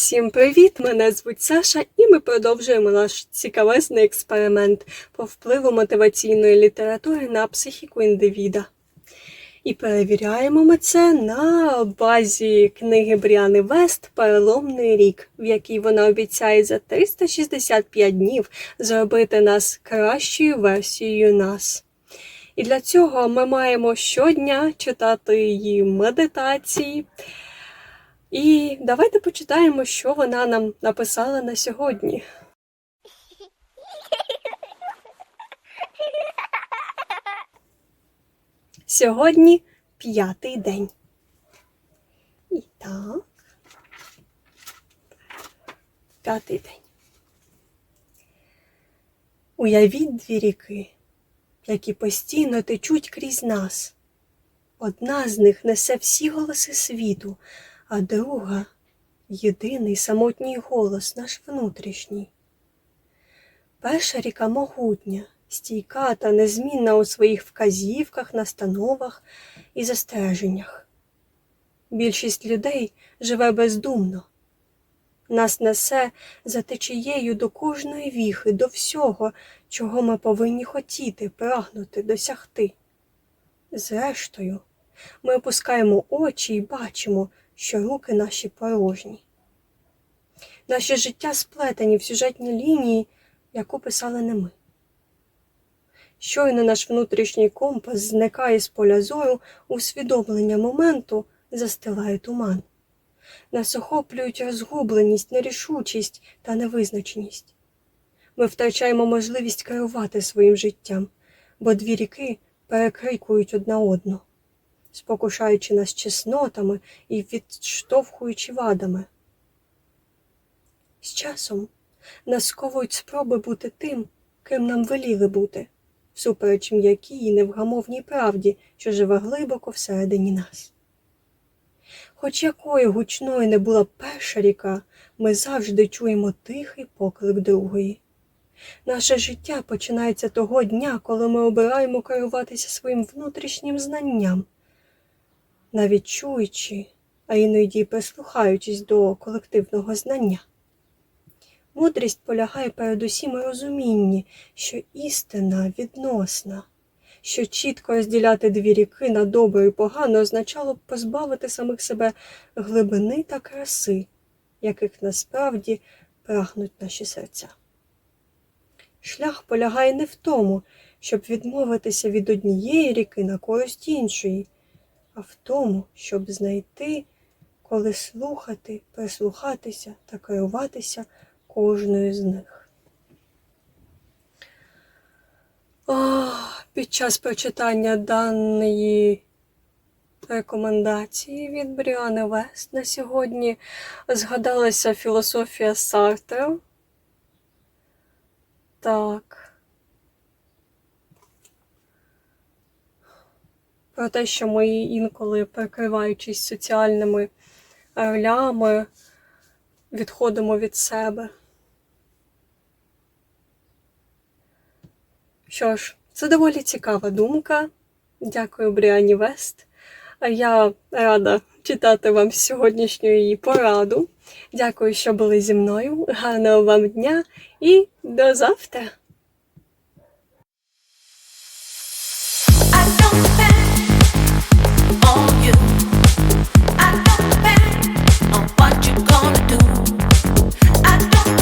Всім привіт! Мене звуть Саша, і ми продовжуємо наш цікавесний експеримент по впливу мотиваційної літератури на психіку індивіда. І перевіряємо ми це на базі книги Бріани Вест Переломний рік, в якій вона обіцяє за 365 днів зробити нас кращою версією нас. І для цього ми маємо щодня читати її медитації. І давайте почитаємо, що вона нам написала на сьогодні. Сьогодні п'ятий день. І так. П'ятий день. Уявіть дві ріки, які постійно течуть крізь нас. Одна з них несе всі голоси світу, а друга єдиний самотній голос наш внутрішній. Перша ріка могутня, стійка та незмінна у своїх вказівках, настановах і застереженнях. Більшість людей живе бездумно. Нас несе за течією до кожної віхи, до всього, чого ми повинні хотіти, прагнути, досягти. Зрештою, ми опускаємо очі і бачимо, що руки наші порожні. Наші життя сплетені в сюжетні лінії, яку писали не ми. Щойно наш внутрішній компас зникає з поля зору, усвідомлення моменту застилає туман. Нас охоплюють розгубленість, нерішучість та невизначеність. Ми втрачаємо можливість керувати своїм життям, бо дві ріки перекрикують одна одну спокушаючи нас чеснотами і відштовхуючи вадами. З часом нас сковують спроби бути тим, ким нам веліли бути, всупереч м'якій невгамовній правді, що живе глибоко всередині нас. Хоч якою гучною не була перша ріка, ми завжди чуємо тихий поклик другої. Наше життя починається того дня, коли ми обираємо керуватися своїм внутрішнім знанням навіть чуючи, а іноді прислухаючись до колективного знання. Мудрість полягає передусім у розумінні, що істина відносна, що чітко розділяти дві ріки на добре і погано означало б позбавити самих себе глибини та краси, яких насправді прагнуть наші серця. Шлях полягає не в тому, щоб відмовитися від однієї ріки на користь іншої а в тому, щоб знайти, коли слухати, прислухатися та керуватися кожною з них. О, під час прочитання даної рекомендації від Бріани Вест на сьогодні згадалася філософія Сартра. Так. Те, що ми інколи, прикриваючись соціальними ролями, відходимо від себе. Що ж, це доволі цікава думка. Дякую, Бріані Вест. Я рада читати вам сьогоднішню її пораду. Дякую, що були зі мною. Гарного вам дня і до завтра!